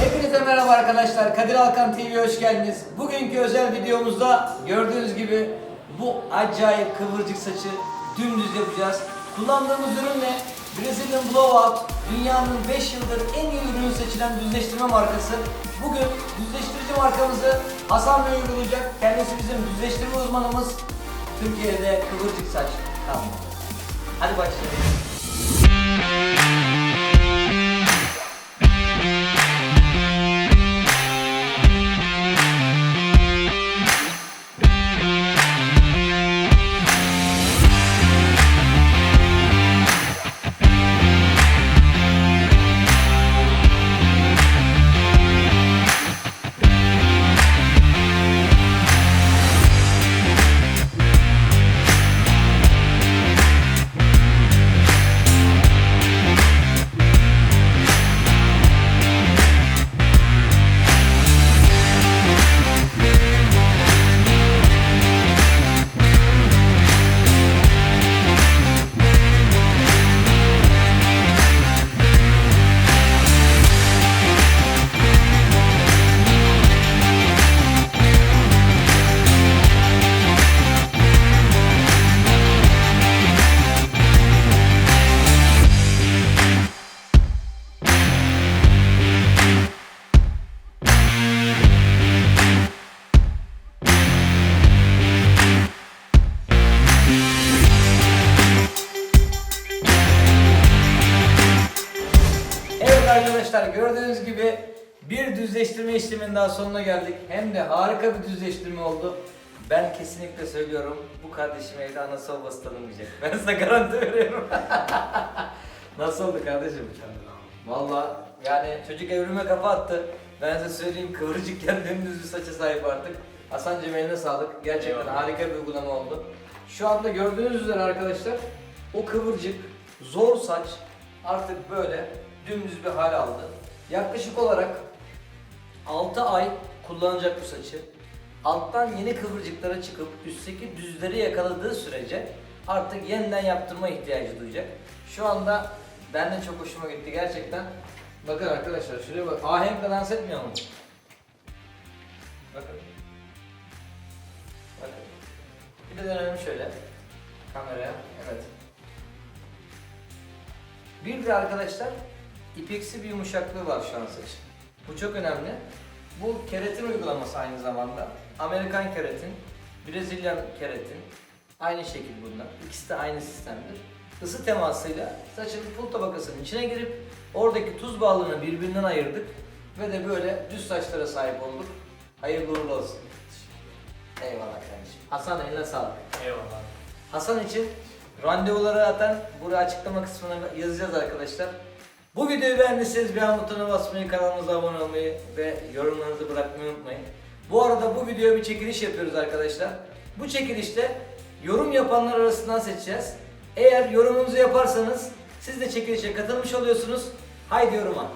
Hepinize merhaba arkadaşlar. Kadir Alkan TV'ye hoş geldiniz. Bugünkü özel videomuzda gördüğünüz gibi bu acayip kıvırcık saçı dümdüz yapacağız. Kullandığımız ürün ne? Brazilian Blowout. Dünyanın 5 yıldır en iyi ürünü seçilen düzleştirme markası. Bugün düzleştirici markamızı Hasan Bey uygulayacak. Kendisi bizim düzleştirme uzmanımız. Türkiye'de kıvırcık saç kalmadı. Hadi başlayalım. Arkadaşlar gördüğünüz gibi bir düzleştirme işleminin daha sonuna geldik. Hem de harika bir düzleştirme oldu. Ben kesinlikle söylüyorum bu kardeşim evde anası babası tanımayacak. Ben size garanti veriyorum. Nasıl oldu kardeşim? Valla yani çocuk evrime kafa attı. Ben size söyleyeyim kıvırcıkken dümdüz bir saça sahip artık. Hasan'cığım eline sağlık. Gerçekten Eyvallah. harika bir uygulama oldu. Şu anda gördüğünüz üzere arkadaşlar o kıvırcık, zor saç artık böyle dümdüz bir hal aldı. Yaklaşık olarak 6 ay kullanacak bu saçı. Alttan yeni kıvırcıklara çıkıp üstteki düzleri yakaladığı sürece artık yeniden yaptırma ihtiyacı duyacak. Şu anda benden çok hoşuma gitti gerçekten. Bakın arkadaşlar şuraya bak. Ahenkle dans etmiyor mu? Bakın. Bakın. Bir de dönelim şöyle. Kameraya. Evet. Bir de arkadaşlar ipeksi bir yumuşaklığı var şu an saçın. Bu çok önemli. Bu keratin uygulaması aynı zamanda. Amerikan keratin, Brezilyan keratin. Aynı şekil bunlar. İkisi de aynı sistemdir. Isı temasıyla saçın pul tabakasının içine girip oradaki tuz bağlarını birbirinden ayırdık ve de böyle düz saçlara sahip olduk. Hayırlı uğurlu olsun. Eyvallah kardeşim. Hasan eline sağlık. Eyvallah. Hasan için randevuları zaten buraya açıklama kısmına yazacağız arkadaşlar. Bu videoyu beğendiyseniz beğen butonuna basmayı, kanalımıza abone olmayı ve yorumlarınızı bırakmayı unutmayın. Bu arada bu videoya bir çekiliş yapıyoruz arkadaşlar. Bu çekilişte yorum yapanlar arasından seçeceğiz. Eğer yorumunuzu yaparsanız siz de çekilişe katılmış oluyorsunuz. Haydi yoruma.